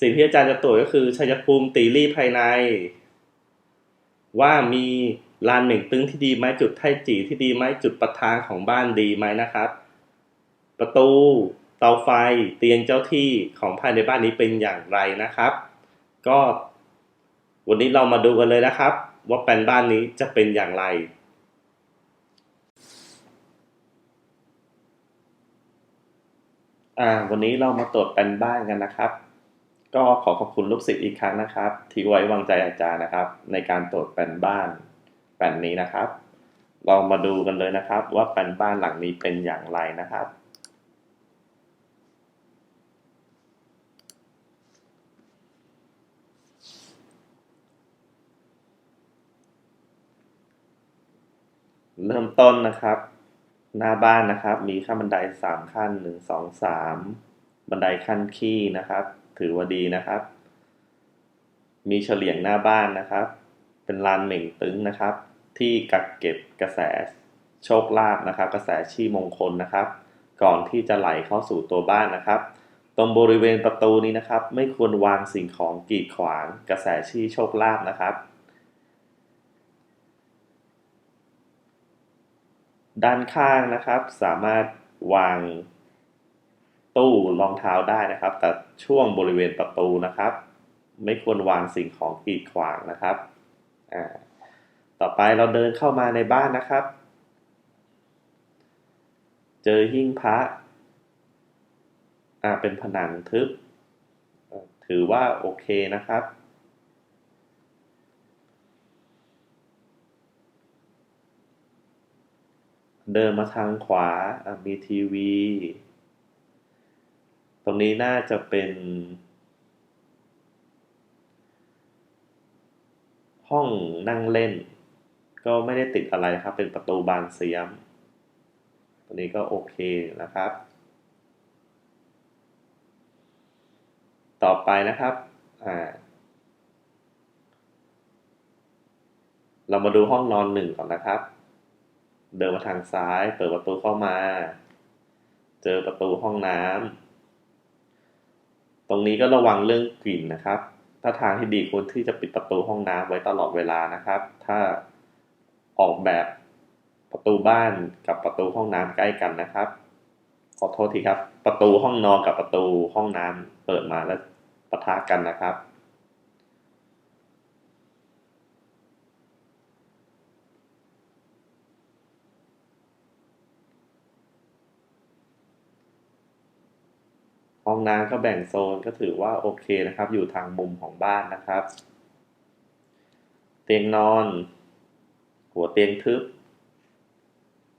สิ่งที่อาจารย์จะตรวจก็คือชัยภูมิตีรี่ภายใน ว่ามีลานเหม่งตึงที่ดีไหมจุดไทจีที่ดีไหมจุดประทางของบ้านดีไหมนะครับ ประตูเตาไฟเตียงเจ้าที่ของภายในบ้านนี้เป็นอย่างไรนะครับ ก็วันนี้เรามาดูกันเลยนะครับ ว่าแปลนบ้านนี้จะเป็นอย่างไรอ่าวันนี้เรามาตรวจแปลนบ้านกันนะครับ ก็ขอขอบคุณลูกศิษย์อีกครั้งนะครับ ที่ไว้วางใจอาจารย์นะครับ ในการตรวจแปลนบ้านแปลนนี้นะครับ เรามาดูกันเลยนะครับ ว่าแปลนบ้านหลังนี้เป็นอย่างไรนะครับ เริ่มต้นนะครับ หน้าบ้านนะครับ มีขั้นบันไดสามขั้นหนึ่งสองสามบันไดขั้นขี้นะครับ ถือว่าดีนะครับ มีเฉลียงหน้าบ้านนะครับ เป็นลานเหม่งตึงนะครับ ที่กักเก็บกระแสโชคลาภนะครับ กระแสชีมงคลนะครับ ก่อนที่จะไหลเข้าสู่ตัวบ้านนะครับ ตรงบริเวณประตูนี้นะครับ ไม่ควรวางสิ่งของกีดขวาง กระแสชีโชคลาภนะครับด้านข้างนะครับสามารถวาง ตู้รองเท้าได้นะครับ แต่ช่วงบริเวณประตูนะครับ ไม่ควรวางสิ่งของกีดขวางนะครับต่อไปเราเดินเข้ามาในบ้านนะครับ เจอหิ้งพระเป็นผนังทึบ ถือว่าโอเคนะครับเดินมาทางขวา มีทีวี ตรงนี้น่าจะเป็น ห้องนั่งเล่น ก็ไม่ได้ติดอะไรครับ เป็นประตูบานเสียม ตัวนี้ก็โอเคนะครับ ต่อไปนะครับเรามาดูห้องนอนหนึ่งก่อนนะครับ เดินมาทางซ้าย เปิดประตูเข้ามา เจอประตูห้องน้ำ ตรงนี้ก็ระวังเรื่องกลิ่นนะครับ ถ้าทางที่ดีควรที่จะปิดประตูห้องน้ำไว้ตลอดเวลานะครับ ถ้าออกแบบประตูบ้านกับประตูห้องน้ำใกล้กันนะครับ ขอโทษทีครับ ประตูห้องนอนกับประตูห้องน้ำเปิดมาแล้วปะทะกันนะครับ ห้องน้ำก็แบ่งโซนก็ถือว่าโอเคนะครับ อยู่ทางมุมของบ้านนะครับ เตียงนอน หัวเตียงทึบ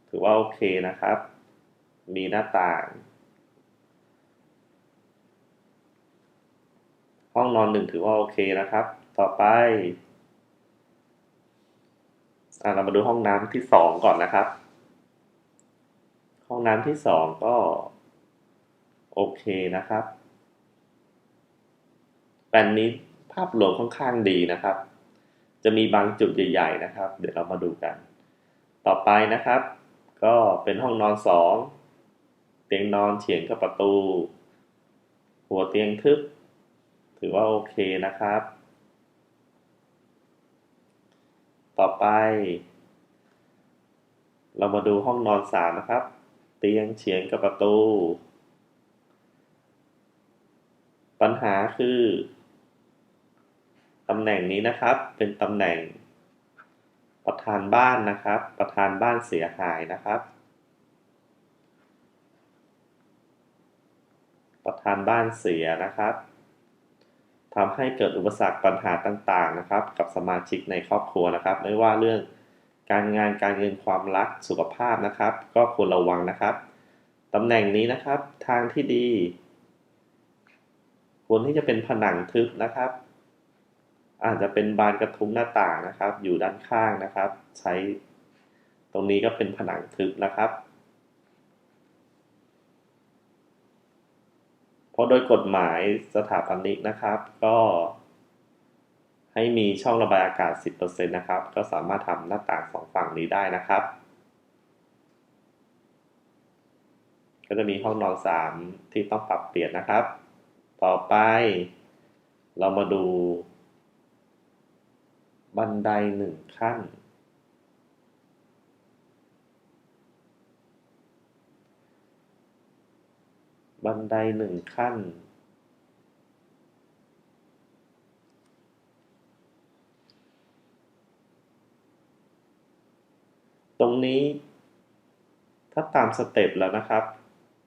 ถือว่าโอเคนะครับ มีหน้าต่าง ห้องนอนหนึ่งถือว่าโอเคนะครับ ต่อไปเรามาดูห้องน้ำที่สองก่อนนะครับ ห้องน้ำที่สองก็ โอเคนะครับแปลนนี้ภาพรวมค่อนข้างดีนะครับ จะมีบางจุดใหญ่ ๆ นะครับ เดี๋ยวเรามาดูกัน ต่อไปนะครับ ก็เป็นห้องนอนสองเตียงนอนเฉียงกับประตู หัวเตียงทึบ ถือว่าโอเคนะครับ ต่อไป เรามาดูห้องนอนสามนะครับ เตียงเฉียงกับประตู ปัญหาคือตำแหน่งนี้นะครับ เป็นตำแหน่ง ประธานบ้านนะครับ ประธานบ้านเสียหายนะครับ ประธานบ้านเสียนะครับทำให้เกิดอุปสรรคปัญหาต่างๆนะครับ กับสมาชิกในครอบครัวนะครับ ไม่ว่าเรื่องการงานการเงินความรักสุขภาพนะครับ ก็ควรระวังนะครับตำแหน่งนี้นะครับ ทางที่ดี ควรที่จะเป็นผนังทึบนะครับ อาจจะเป็นบานกระทุ้งหน้าต่างนะครับ อยู่ด้านข้างนะครับ ใช้ตรงนี้ก็เป็นผนังทึบนะครับเพราะโดยกฎหมายสถาปนิกนะครับ ก็ให้มีช่องระบายอากาศ 10%นะครับ ก็สามารถทำหน้าต่างสองฝั่งนี้ได้นะครับ ก็จะมีห้องนอน 3 ที่ต้องปรับเปลี่ยนนะครับ ต่อไป เรามาดู บันไดหนึ่งขั้น บันไดหนึ่งขั้น ตรงนี้ ถ้าตามสเต็ปแล้วนะครับ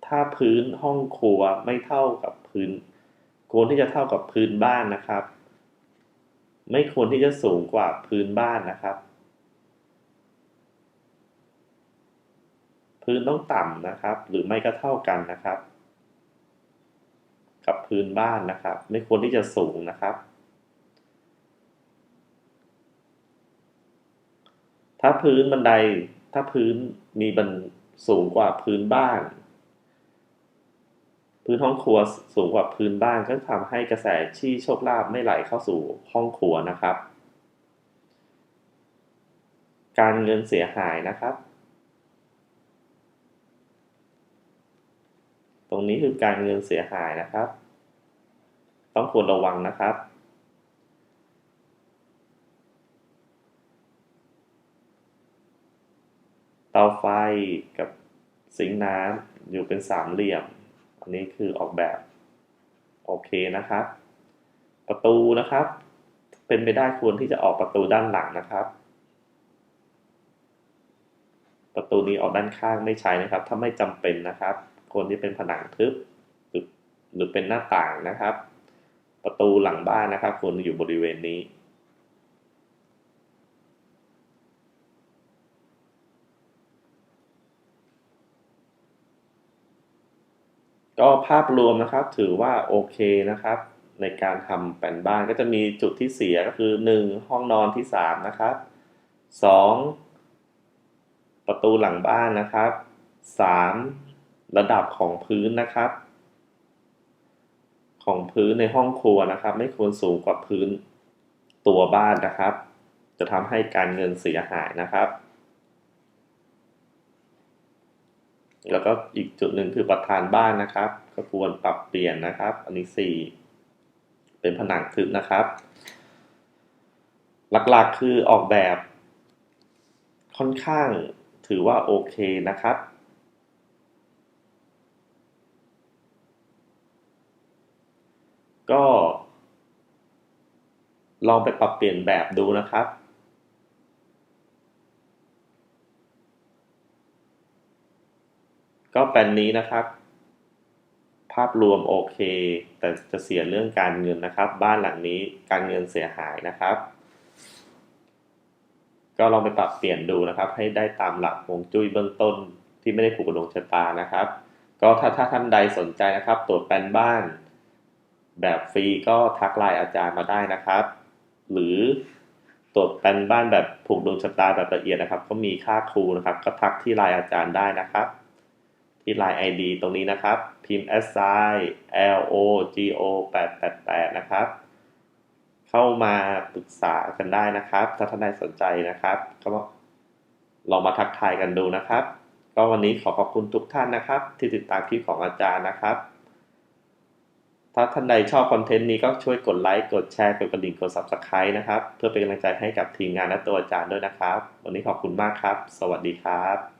ถ้าพื้นห้องครัวไม่เท่ากับพื้น ควรที่จะเท่ากับพื้นบ้านนะครับ ไม่ควรที่จะสูงกว่าพื้นบ้านนะครับ พื้นต้องต่ำนะครับ หรือไม่ก็เท่ากันนะครับ กับพื้นบ้านนะครับ ไม่ควรที่จะสูงนะครับ ถ้าพื้นบันไดถ้าพื้นมีบันสูงกว่าพื้นบ้าน พื้นห้องครัวสูงกว่าพื้นบ้านก็ทำให้กระแสที่โชคลาภไม่ไหลเข้าสู่ห้องครัวนะครับ การเงินเสียหายนะครับ ตรงนี้คือการเงินเสียหายนะครับ ต้องควรระวังนะครับเตาไฟกับสิงน้ำอยู่เป็นสามเหลี่ยม อันนี้คือออกแบบ โอเคนะครับ ประตูนะครับ เป็นไปได้ควรที่จะออกประตูด้านหลังนะครับ ประตูนี้ออกด้านข้างไม่ใช้นะครับ ถ้าไม่จำเป็นนะครับคนที่เป็นผนังทึบหรือหรือเป็นหน้าต่างนะครับ ประตูหลังบ้านนะครับควรอยู่บริเวณนี้ ก็ภาพรวมนะครับถือว่าโอเคนะครับ ในการทำแปลนบ้านก็จะมีจุดที่เสียก็คือ 1 ห้องนอนที่ 3 นะครับ 2 ประตูหลังบ้านนะครับ 3 ระดับของพื้นนะครับ ของพื้นในห้องครัวนะครับ ไม่ควรสูงกว่าพื้นตัวบ้านนะครับ จะทำให้การเงินเสียหายนะครับ แล้วก็อีกจุดหนึ่งคือประธานบ้านนะครับ ก็ควรปรับเปลี่ยนนะครับ อันนี้สี่เป็นผนังทึบนะครับ หลักๆคือออกแบบค่อนข้างถือว่าโอเคนะครับก็ลองไปปรับเปลี่ยนแบบดูนะครับ ก็แปลนนี้นะครับ ภาพรวมโอเค แต่จะเสียเรื่องการเงินนะครับ บ้านหลังนี้การเงินเสียหายนะครับ ก็ลองไปปรับเปลี่ยนดูนะครับ ให้ได้ตามหลักวงจุ้ยเบื้องต้นที่ไม่ได้ผูกกับดวงชะตานะครับ ก็ถ้าถ้าท่านใดสนใจนะครับ ตรวจแปลนบ้าน แบบฟรีก็ทักไลน์อาจารย์มาได้นะครับ หรือตรวจแปลนบ้านแบบผูกดวงชะตาแบบละเอียดนะครับ ก็มีค่าครูนะครับ ก็ทักที่ไลน์อาจารย์ได้นะครับ ที่ Line ID ตรงนี้นะครับ พิมพ์ s i l o g o 8 8 8นะครับ เข้ามาปรึกษากันได้นะครับ ถ้าท่านใดสนใจนะครับ ก็ลองมาทักทายกันดูนะครับ ก็วันนี้ขอขอบคุณทุกท่านนะครับ ที่ติดตามคลิปของอาจารย์นะครับ ถ้าท่านใดชอบคอนเทนต์นี้ก็ช่วยกดไลค์ กดแชร์ กดกระดิ่ง กด Subscribe นะครับ เพื่อเป็นกำลังใจให้กับทีมงานและตัวอาจารย์ด้วยนะครับ วันนี้ขอบคุณมากครับ สวัสดีครับ